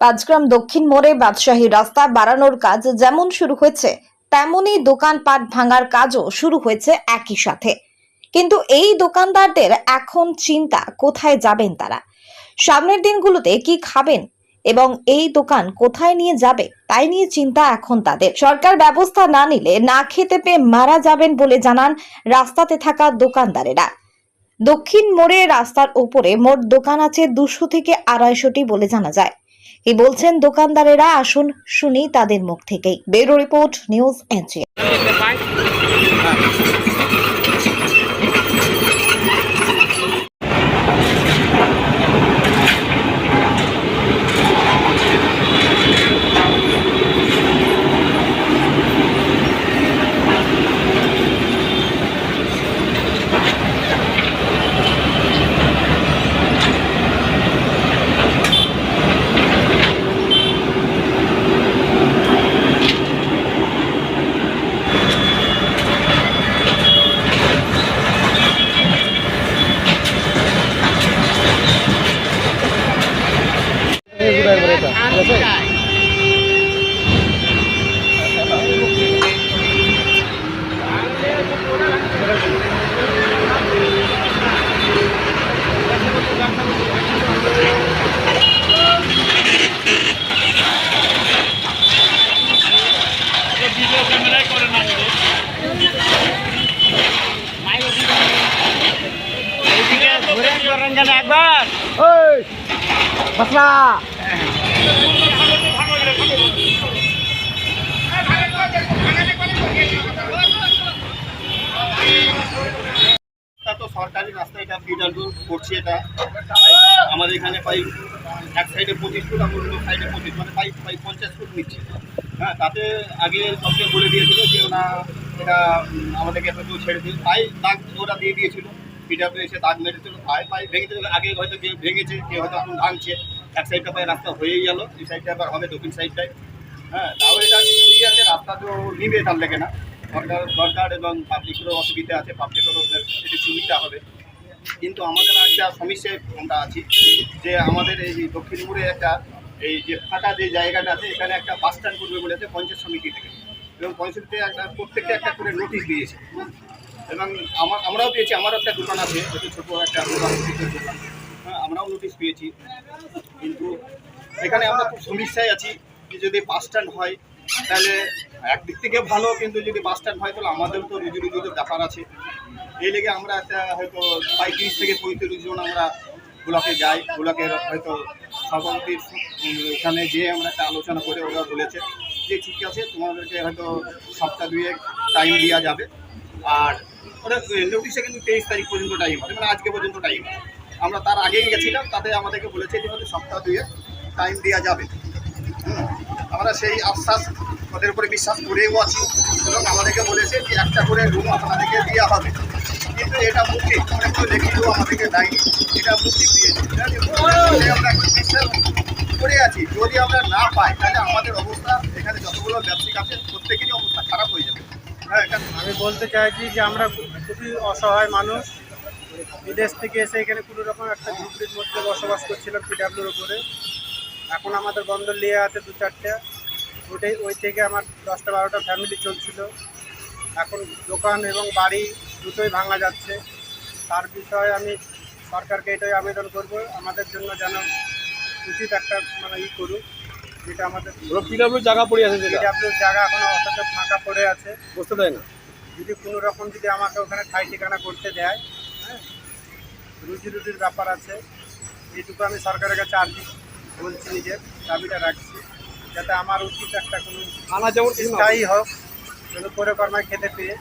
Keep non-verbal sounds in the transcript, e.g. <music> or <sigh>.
পাঁচগ্রাম দক্ষিণ মোড়ে বাদশাহী রাস্তা বাড়ানোর কাজ যেমন শুরু হয়েছে, তেমনই দোকানপাট ভাঙার কাজও শুরু হয়েছে একই সাথে। কিন্তু এই দোকানদারদের এখন চিন্তা, কোথায় যাবেন তারা? সামনের দিনগুলোতে কি খাবেন? এবং এই দোকান কোথায় নিয়ে যাবে? তাই নিয়ে চিন্তা এখন তাদের। সরকার ব্যবস্থা না নিলে না খেতে পেয়ে মারা যাবেন বলে জানান রাস্তাতে থাকা দোকানদারেরা। দক্ষিণ মোড়ে রাস্তার উপরে মোট দোকান আছে দুশো থেকে আড়াইশোটি বলে জানা যায়। কি বলছেন দোকানদারেরা। আসুন শুনি তাদের মুখ থেকেই। বেরো রিপোর্ট নিউজ এনজিও Pasrah. <laughs> রাস্তা, এটা বিডাব্লিউ করছে এটা। আমাদের এখানে প্রায় এক সাইডে পঁচিশ ফুট আর অন্য সাইডে পঁচিশ মানে প্রায় প্রায় পঞ্চাশ ফুট নিচ্ছে হ্যাঁ তাতে আগে সবকে বলে দিয়েছিল যে ওনা এটা আমাদেরকে একটু ছেড়ে দিন। তাই দাগ ওরা দিয়ে দিয়েছিল। বিডাব্লিউ এসে দাগ মেরেছিল। তাই পাই ভেঙেছে আগে হয়তো কেউ ভেঙেছে, কেউ হয়তো এখন ভাঙছে। এক সাইডটা প্রায় রাস্তা হয়েই গেল, এই সাইডটা আবার হবে দক্ষিণ সাইডটায় হ্যাঁ তাও এটা ঠিক আছে, রাস্তা তো নিবে তার লেগে না। সরকার সরকার এবং পাবলিকেরও অসুবিধা আছে পাবলিকেরও একটু সুবিধা হবে। কিন্তু আমাদের একটা সমস্যায় আমরা আছি, যে আমাদের এই যে দক্ষিণ মোড়ে একটা এই যে ফাঁকা যে জায়গাটা আছে, এখানে একটা বাস স্ট্যান্ড করবে বলেছে পঞ্চায়েত সমিতি থেকে। এবং পঞ্চায়েতে একটা প্রত্যেকটা একটা করে নোটিশ দিয়েছে। এবং আমার আমরাও পেয়েছি, আমারও একটা দোকান আছে ছোটো একটা দোকান হ্যাঁ আমরাও নোটিশ পেয়েছি। কিন্তু এখানে আমরা খুব সমস্যায় আছি যে যদি বাস স্ট্যান্ড হয়, তাহলে একদিক থেকে ভালো, কিন্তু যদি বাস স্ট্যান্ড হয়, তাহলে আমাদেরও তো রুজি রুজির ব্যাপার আছে। এই লেগে আমরা একটা হয়তো পঁয়ত্রিশ থেকে পঁয়ত্রিশ জন আমরা ব্লকে যাই। ব্লকের হয়তো সভাপতির ওখানে যেয়ে আমরা একটা আলোচনা করে ওরা বলেছে যে ঠিক আছে, তোমাদেরকে হয়তো সপ্তাহ দুয়েক টাইম দেওয়া যাবে। আর ওরা নোটিশে কিন্তু তেইশ তারিখ পর্যন্ত টাইম আছে মানে আজকে পর্যন্ত টাইম আমরা তার আগেই গেছিলাম, তাতে আমাদেরকে বলেছে যে হয়তো সপ্তাহ দুয়েক টাইম দেওয়া যাবে। আমরা সেই আশ্বাস ওদের উপরে বিশ্বাস করেও আছি এবং আমাদেরকে বলেছে যে একটা করে রুম আপনাদেরকে দেওয়া হবে। কিন্তু এটা মুক্তি আমরা কেউ লিখিত আমাদেরকে দেয়নি। এটা মুক্তি দিয়েছে? আমরা এখন বিশ্বাস করে আছি। যদি আমরা না পাই, তাহলে আমাদের অবস্থা এখানে যতগুলো ব্যবসায়িক আছে, প্রত্যেকেরই অবস্থা খারাপ হয়ে যাবে। হ্যাঁ আমি বলতে চাইছি যে আমরা খুবই অসহায় মানুষ। বিদেশ থেকে এসে এখানে কোনো রকম একটা ঝুঁকির মধ্যে বসবাস করছিলাম পিডাব্লিউর উপরে। এখন আমাদের বন্দর নিয়ে আছে দু চারটে। ওটাই ওই থেকে আমার দশটা বারোটা ফ্যামিলি চলছিল। এখন দোকান এবং বাড়ি দুটোই ভাঙা যাচ্ছে। তার বিষয়ে আমি সরকারকে এটাই আবেদন করব আমাদের জন্য যেন উচিত একটা মানে ই করুক যেটা আমাদের পিডাব্লিউ জায়গা পড়ে আছে যেটা। পিডাব্লিউর জায়গা এখন অথচ ফাঁকা পড়ে আছে। বসতে দেয় না। যদি কোনো রকম যদি আমাকে ওখানে ঠাই ঠিকানা করতে দেয় হ্যাঁ রুজি রুটির ব্যাপার আছে এইটুকু আমি সরকারের কাছে আর্জি বলছি নিজের দাবিটা রাখছি। যাতে আমার উচিত একটা কোনো আনা যেমন স্থায়ী হোক যেন করে কর্মায় খেতে পেয়ে।